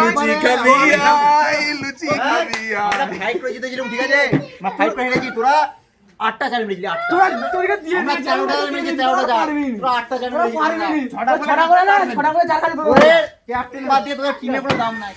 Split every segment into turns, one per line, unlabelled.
লুচি খাবি আয়, লুচি খাবি আয়।
ফাইট করে জিতেছিলাম ঠিক আছে? আমরা ফাইট করে হেরেছি তোরা আটটা চাল মেরেছিলি আটটা।
তোরা তোকে দিয়ে
আমরা চাল
পারবি নি।
তোরা আটটা
তোরা নি।
মেরেছিলি
ছটা ছটা করে না ছটা করে চার খালি তোর
ক্যাপ্টেন বাদ দিয়ে তোদের টিমে কোনো দাম নাই।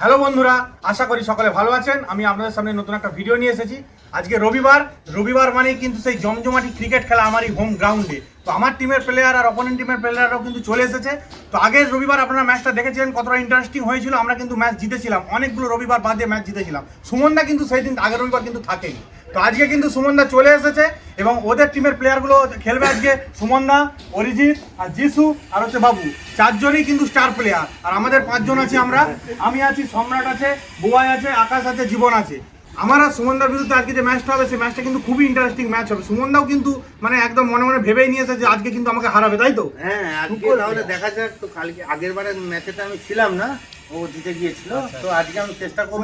হ্যালো বন্ধুরা, আশা করি সকলে ভালো আছেন। আমি আপনাদের সামনে নতুন একটা ভিডিও নিয়ে এসেছি। আজকে রবিবার রবিবার মানে কিন্তু সেই জমজমাটি ক্রিকেট খেলা আমারই হোম গ্রাউন্ডে তো আমার টিমের প্লেয়ার আর অপোনেন্ট টিমের প্লেয়াররাও কিন্তু চলে এসেছে। তো আগের রবিবার আপনারা ম্যাচটা দেখেছিলেন, কতটা ইন্টারেস্টিং হয়েছিল। আমরা কিন্তু ম্যাচ জিতেছিলাম। অনেকগুলো রবিবার বাদে ম্যাচ জিতেছিলাম। সুমনদা কিন্তু সেই দিন, আগের রবিবার কিন্তু থাকেনি। তো আজকে কিন্তু সুমনদা চলে এসেছে এবং ওদের টিমের প্লেয়ারগুলো খেলবে আজকে সুমনদা, অরিজিৎ আর জিসু আর হচ্ছে বাবু। চারজনই কিন্তু স্টার প্লেয়ার আর আমাদের পাঁচজন আছি আমরা। আমি আছি সম্রাট আছে বুবাই আছে, আকাশ আছে, জীবন আছে। আমার আর সুমনদার বিরুদ্ধে আজকে যে ম্যাচটা হবে সেই ম্যাচটা কিন্তু খুবই ইন্টারেস্টিং ম্যাচ হবে। সুমনদাও কিন্তু মানে একদম মনে মনে ভেবেই নিয়েছে যে আজকে কিন্তু আমাকে হারাবে তাই তো?
হ্যাঁ আজকে তাহলে দেখা যাক তো কালকে আগের বারের ম্যাচে তো আমি ছিলাম না ও জিতে গিয়েছিল। তো আজকে আমি চেষ্টা করব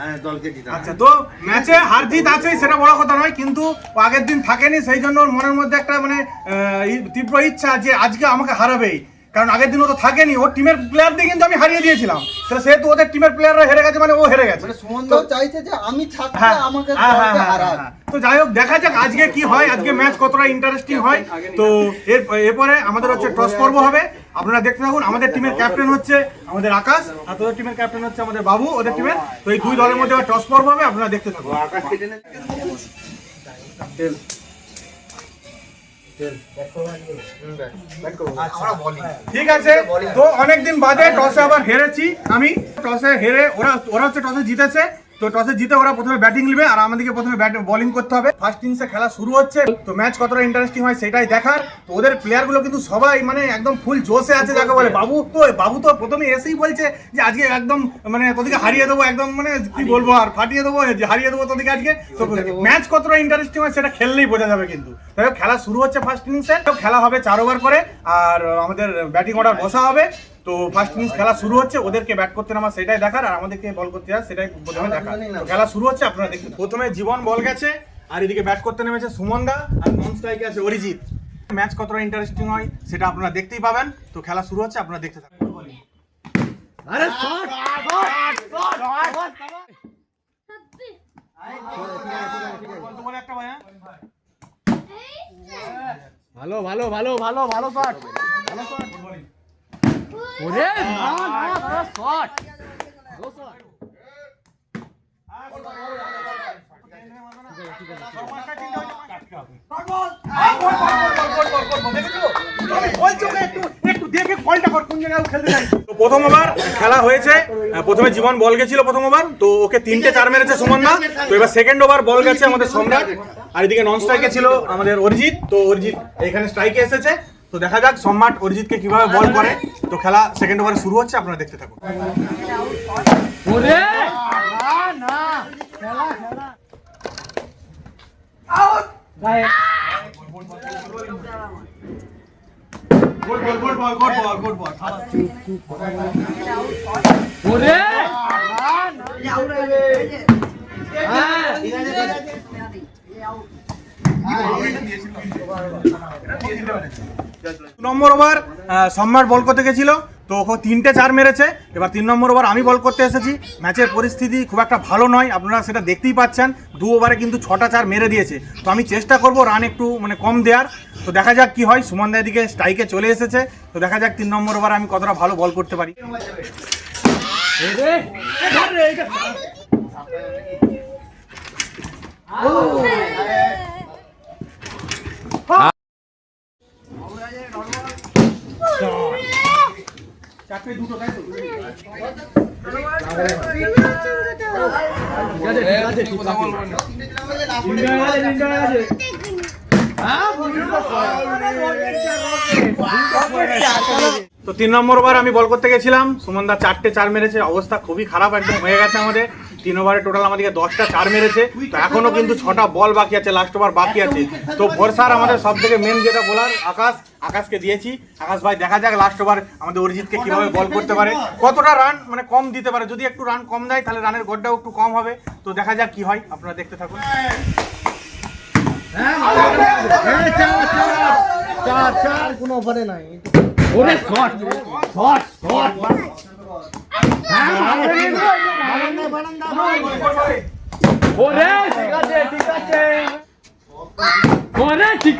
হ্যাঁ দলকে জিতে
আচ্ছা তো ম্যাচে হার জিত আছে সেটা বড় কথা নয় কিন্তু আগের দিন থাকেনি সেই জন্য ওর মনের মধ্যে একটা মানে তীব্র ইচ্ছা যে আজকে আমাকে হারাবেই। কারণ আগের দিন ও তো থাকেনি ওর টিমের প্লেয়ারদের কিন্তু আমি হারিয়ে দিয়েছিলাম। তাহলে সেহেতু ওদের টিমের প্লেয়াররা হেরে গেছে মানে ও হেরে গেছে।
মানে চাইছে যে আমি
হ্যাঁ,
আমাকে
হ্যাঁ, হ্যাঁ। তো যাই হোক দেখা যাক আজকে কি হয় আজকে ম্যাচ কতটা ইন্টারেস্টিং হয়। তো এর এরপরে আমাদের হচ্ছে টস পর্ব হবে। আপনারা দেখতে থাকুন আমাদের টিমের ক্যাপ্টেন হচ্ছে আমাদের আকাশ আর তোদের টিমের ক্যাপ্টেন হচ্ছে আমাদের বাবু ওদের টিমের তো এই দুই দলের মধ্যে টস পর্ব হবে আপনারা দেখতে থাকুন।
আকাশ
ঠিক আছে তো অনেকদিন বাদে টসে আবার হেরেছি। আমি টসে হেরে ওরা ওরা হচ্ছে টসে জিতেছে। তো টসে জিতে ওরা প্রথমে ব্যাটিং নেবে আর আমাদেরকে প্রথমে বোলিং করতে হবে। ফার্স্ট ইনিংসে খেলা শুরু হচ্ছে, তো ম্যাচ কতটা ইন্টারেস্টিং হয় সেটাই দেখার। তো ওদের প্লেয়ারগুলো কিন্তু সবাই মানে একদম ফুল জোশে আছে, যাকে বলে বাবু। তো বাবু তো প্রথমে এসেই বলছে যে আজকে একদম মানে তোদেরকে হারিয়ে দেবো, একদম মানে কি বলব আর, ফাটিয়ে দেবো হারিয়ে দেবো তোদেরকে আজকে। তো ম্যাচ কতটা ইন্টারেস্টিং হয় সেটা খেললেই বোঝা যাবে কিন্তু। খেলা শুরু হচ্ছে ফার্স্ট ইনিংসে খেলা হবে চার ওভার করে, আর আমাদের ব্যাটিং অর্ডার বসা হবে। তো ফার্স্ট ইনিংস খেলা শুরু হচ্ছে ওদেরকে ব্যাট করতে নামা সেটাই দেখার আর আমাদেরকে বল করতে হয় সেটাই প্রথমে দেখার। খেলা শুরু হচ্ছে আপনারা দেখুন প্রথমে জীবন বল গেছে আর এদিকে ব্যাট করতে নেমেছে সুমনদা আর নন স্ট্রাইকে আছে অরিজিৎ। ম্যাচ কতটা ইন্টারেস্টিং হয় সেটা আপনারা দেখতেই পাবেন। তো খেলা শুরু হচ্ছে আপনারা দেখতে থাকুন।
আরে শট!
ভাই, হ্যাঁ?
ভালো ভালো ভালো ভালো ভালো শট ভালো শট ওরে না না ভালো শট।
প্রথম ওভার খেলা হয়েছে প্রথমে জীবন বল গেছিল প্রথম ওভার তো ওকে তিনটে চার মেরেছে সুমনদা তো এবার সেকেন্ড ওভার বল গেছে আমাদের সম্রাট। আর এদিকে নন স্ট্রাইকে ছিল আমাদের অরিজিৎ, তো অরিজিৎ এখানে স্ট্রাইকে এসেছে। তো দেখা যাক সম্রাট অরিজিৎকে কীভাবে বল করে তো খেলা সেকেন্ড ওভারে শুরু হচ্ছে আপনারা দেখতে থাকুন
ওরে
নম্বর ওভার সম্রাট বল করতে গেছিল তো ওকে তিনটে চার মেরেছে এবার তিন নম্বর ওভার আমি বল করতে এসেছি ম্যাচের পরিস্থিতি খুব একটা ভালো নয় আপনারা সেটা দেখতেই পাচ্ছেন দু ওভারে কিন্তু ছটা চার মেরে দিয়েছে তো আমি চেষ্টা করব রান একটু মানে কম দেওয়ার তো দেখা যাক কি হয় সুমন দিকে স্ট্রাইকে চলে এসেছে তো দেখা যাক তিন নম্বর ওভার আমি কতটা ভালো বল করতে পারি
ওরে আরে এটা
চারটে দুটো তাই তো তিন নম্বর বার আমি বল করতে গেছিলাম। সুমনদা চারটে চার মেরেছে, অবস্থা খুবই খারাপ একদম হয়ে গেছে আমাদের। তিন ওভারে টোটাল আমাদেরকে দশটা চার মেরেছে। তো এখনও কিন্তু ছটা বল বাকি আছে লাস্ট ওভার বাকি আছে। তো ভরসার আমাদের সব থেকে মেন যেটা বলার আকাশ আকাশকে দিয়েছি। আকাশ ভাই দেখা যাক লাস্ট ওভার আমাদের অরিজিৎকে কীভাবে বল করতে পারে। কতটা রান মানে কম দিতে পারে। যদি একটু রান কম দেয় তাহলে রানের গড়টাও একটু কম হবে। তো দেখা যাক কি হয় আপনারা দেখতে থাকুন।
ওরে শট শট শট। ওরে ঠিক আছে ঠিক আছে ঠিক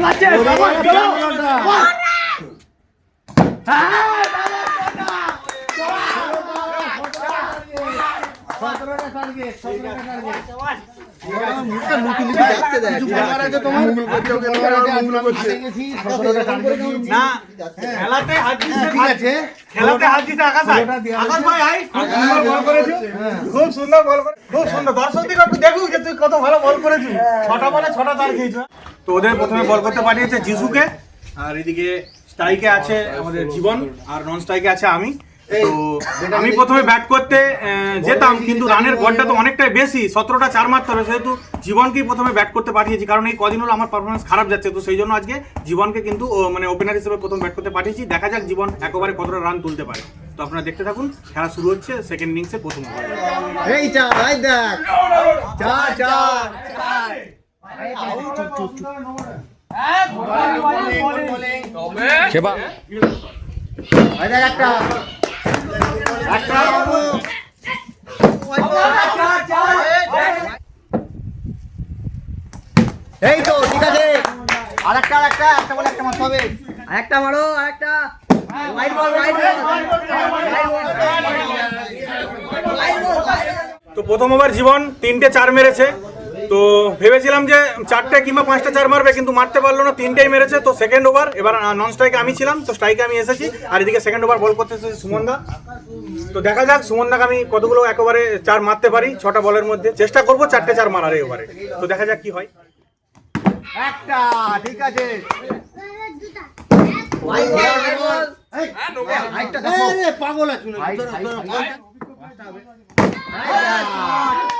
খুব সুন্দর খুব সুন্দর দেখুক তুই কত ভালো করেছিস ছটা বলে ছটা তার খেয়েছো তো ওদের প্রথমে বল করতে পাঠিয়েছে জিসুকে আর এদিকে স্ট্রাইকে আছে আমাদের জীবন, আর নন স্ট্রাইকে আছে আমি। তো আমি প্রথমে ব্যাট করতে যেতাম কিন্তু রানের গড়টা তো অনেকটাই বেশি সতেরোটা চার মারতে হবে সেহেতু জীবনকেই প্রথমে ব্যাট করতে পাঠিয়েছি কারণ এই কদিন হলো আমার পারফরমেন্স খারাপ যাচ্ছে তো সেই জন্য আজকে জীবনকে কিন্তু মানে ওপেনার হিসেবে প্রথম ব্যাট করতে পাঠিয়েছি দেখা যাক জীবন একেবারে কতটা রান তুলতে পারে তো আপনারা দেখতে থাকুন খেলা শুরু হচ্ছে সেকেন্ড ইনিংসে প্রথম ওভার
এই চা ভাই দেখ চা চা একটা এই তো ঠিক আছে। আরেকটা আরেকটা একটা বলে একটা মারতে হবে। আরেকটা মারো আরেকটা। ওয়াইড বল ওয়াইড
তো প্রথম ওভার জীবন তিনটে চার মেরেছে। তো ভেবেছিলাম যে চারটে কিংবা পাঁচটা চার মারবে কিন্তু মারতে পারল না তিনটেই মেরেছে। তো সেকেন্ড ওভার এবার নন স্ট্রাইকে আমি ছিলাম তো স্ট্রাইকে আমি এসেছি। আর এদিকে সেকেন্ড ওভার বল করতে এসেছে সুমনদা তো দেখা যাক সুমনদাকে আমি কতগুলো একেবারে চার মারতে পারি ছটা বলের মধ্যে। চেষ্টা করব চারটে চার মারার এই ওভারে তো দেখা যাক কি হয়।
একটা ঠিক আছে।
পাগল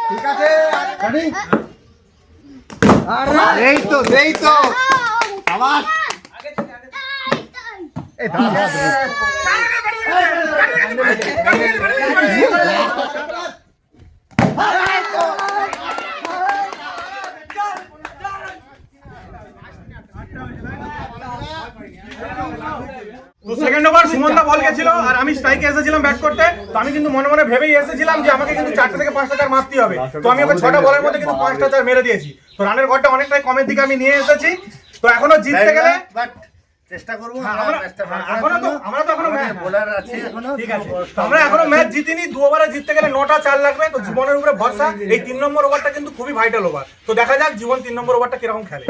ঠিক আছে। এই তো এই তো। আবার। এই দাদা
তো সেকেন্ড ওভার সুমনদা বল গেছিল আর আমি স্ট্রাইকে এসেছিলাম ব্যাট করতে। তো আমি কিন্তু মনে মনে ভেবেই এসেছিলাম যে আমাকে কিন্তু চারটে থেকে পাঁচটা চার মারতে হবে। তো আমি ওকে ছটা বলের মধ্যে কিন্তু পাঁচটা চার মেরে দিয়েছি। তো রানের ঘরটা অনেকটাই কমের দিকে আমি নিয়ে এসেছি। তো এখনও জিততে গেলে
চেষ্টা করব
হ্যাঁ, আমরা তো আমরা তো
আছে এখনও
ঠিক আছে। আমরা এখনও ম্যাচ জিতিনি দু ওভারে জিততে গেলে নটা চার লাগবে তো জীবনের উপরে ভরসা। এই তিন নম্বর ওভারটা কিন্তু খুবই ভাইটাল ওভার তো দেখা যাক জীবন তিন নম্বর ওভারটা কীরকম খেলে।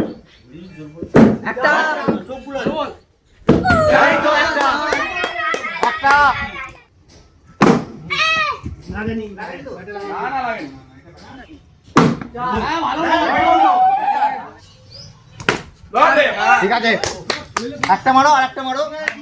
একটা। একটা মারো আর একটা মারো লাগেনি লাগেনি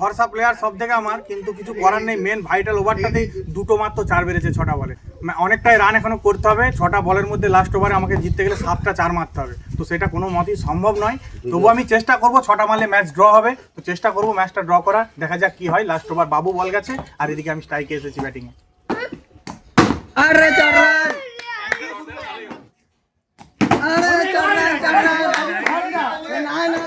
ভরসা প্লেয়ার সব থেকে আমার, কিন্তু কিছু করার নেই। মেন ভাইটাল ওভারটাতেই দুটো মাত্র চার বেড়েছে ছটা বলে। অনেকটাই রান এখনও করতে হবে। ছটা বলের মধ্যে লাস্ট ওভারে আমাকে জিততে গেলে সাতটা চার মারতে হবে। তো সেটা কোনো মতেই সম্ভব নয়। তবু আমি চেষ্টা করব ছটা মারলে ম্যাচ ড্র হবে। তো চেষ্টা করব ম্যাচটা ড্র করার। দেখা যাক কি হয়। লাস্ট ওভার বাবু বল গেছে। আর এদিকে আমি স্ট্রাইকে এসেছি ব্যাটিংয়ে
আরে চার রান চার রান এ না না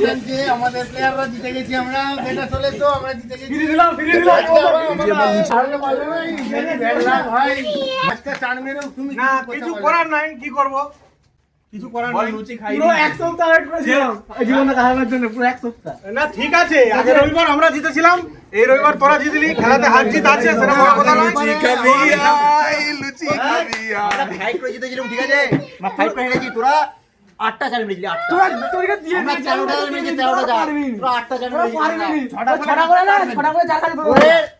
জানছে আমাদের প্লেয়াররা চলে তো আমরা জিতে গেছি ভাই আজকে চার মেরেও তুমি
কিছু করার নাই, কি করব? কিছু করার নাই
পুরো এক সপ্তাহ ওয়েট করেছিলাম। জীবনটা কাটানোর জন্য পুরো এক সপ্তাহ।
না ঠিক আছে। আগে রবিবার আমরা জিতেছিলাম এই রবিবার তোরা জিতলি খেলাতে হার জিত আছে সেটা বড় কথা নয়
আমরা ফাইট করে জিতেছিলাম ঠিক আছে? আমরা ফাইট করে হেরেছি তোরা আটটা চাল মেরেছিলি আটটা।
তোরা দিয়ে
আমরা তেরোটা চাল মেরেছি তেরোটা চাল তোরা আটটা চাল মেরেছিলি
ছটা ছটা করে না ছটা করে চার খালি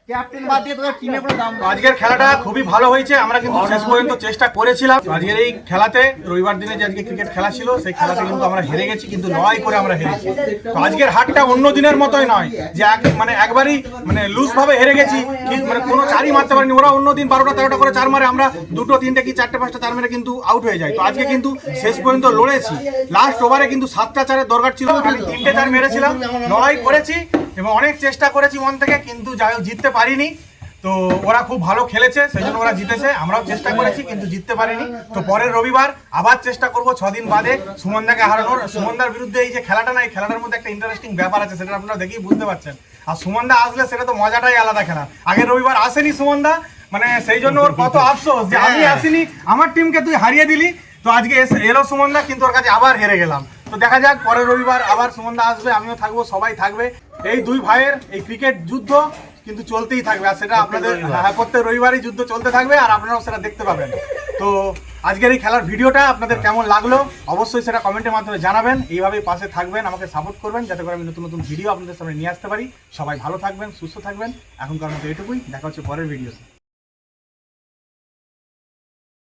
ক্যাপ্টেন বাদ দিয়ে তোদের টিমে কোনো দাম
আজকের খেলাটা খুবই ভালো হয়েছে আমরা কিন্তু শেষ পর্যন্ত চেষ্টা করেছিলাম। আজকের এই খেলাতে রবিবার দিনে যে আজকে ক্রিকেট খেলা ছিল সেই খেলাতে কিন্তু আমরা হেরে গেছি কিন্তু লড়াই করে আমরা হেরেছি। তো আজকের হাটটা অন্য দিনের মতোই নয় যে এক- মানে একবারই মানে লুজ ভাবে হেরে গেছি কি- মানে মারতে পারিনি। ওরা অন্য দিন বারোটা তেরোটা করে চার মারে। আমরা দুটো, তিনটে কি চারটে, পাঁচটা চার মেরে কিন্তু আউট হয়ে যায়। তো আজকে কিন্তু শেষ পর্যন্ত লড়েছি। লাস্ট ওভারে কিন্তু সাতটা চারের দরকার ছিল। খালি তিনটে চার মেরেছিলাম। লড়াই করেছি এবং অনেক চেষ্টা করেছি মন থেকে, কিন্তু যাই জিততে পারিনি। তো ওরা খুব ভালো খেলেছে, সেই জন্য ওরা জিতেছে। আমরাও চেষ্টা করেছি, কিন্তু জিততে পারিনি। তো পরের রবিবার আবার চেষ্টা করব ছদিন বাদে সুমনদাকে হারানোর। সুমনদার বিরুদ্ধে এই যে খেলাটা না, এই খেলাটার মধ্যে একটা ইন্টারেস্টিং ব্যাপার আছে, সেটা আপনারা দেখেই বুঝতে পারছেন। আর সুমনদা আসলে সেটা তো মজাটাই আলাদা খেলা। আগের রবিবার আসেনি সুমনদা মানে সেই জন্য ওর কত আফসোস যে আমি আসিনি আমার টিমকে তুই হারিয়ে দিলি তো আজকে এসে- এলো সুমনদা কিন্তু ওর কাছে আবার হেরে গেলাম। তো দেখা যাক পরের রবিবার আবার সুমনদা আসবে আমিও থাকব সবাই থাকবে। এই দুই ভাইয়ের এই ক্রিকেট যুদ্ধ কিন্তু চলতেই থাকবে আর সেটা আপনাদের হ্যাঁ প্রত্যেক রবিবারই যুদ্ধ চলতে থাকবে আর আপনারাও সেটা দেখতে পাবেন। তো আজকের এই খেলার ভিডিওটা আপনাদের কেমন লাগল? অবশ্যই সেটা কমেন্টের মাধ্যমে জানাবেন। এইভাবেই পাশে থাকবেন আমাকে সাপোর্ট করবেন যাতে করে আমি নতুন নতুন ভিডিও আপনাদের সামনে নিয়ে আসতে পারি। সবাই ভালো থাকবেন সুস্থ থাকবেন। এখনকার মতো এটুকুই। দেখা হচ্ছে পরের ভিডিওতে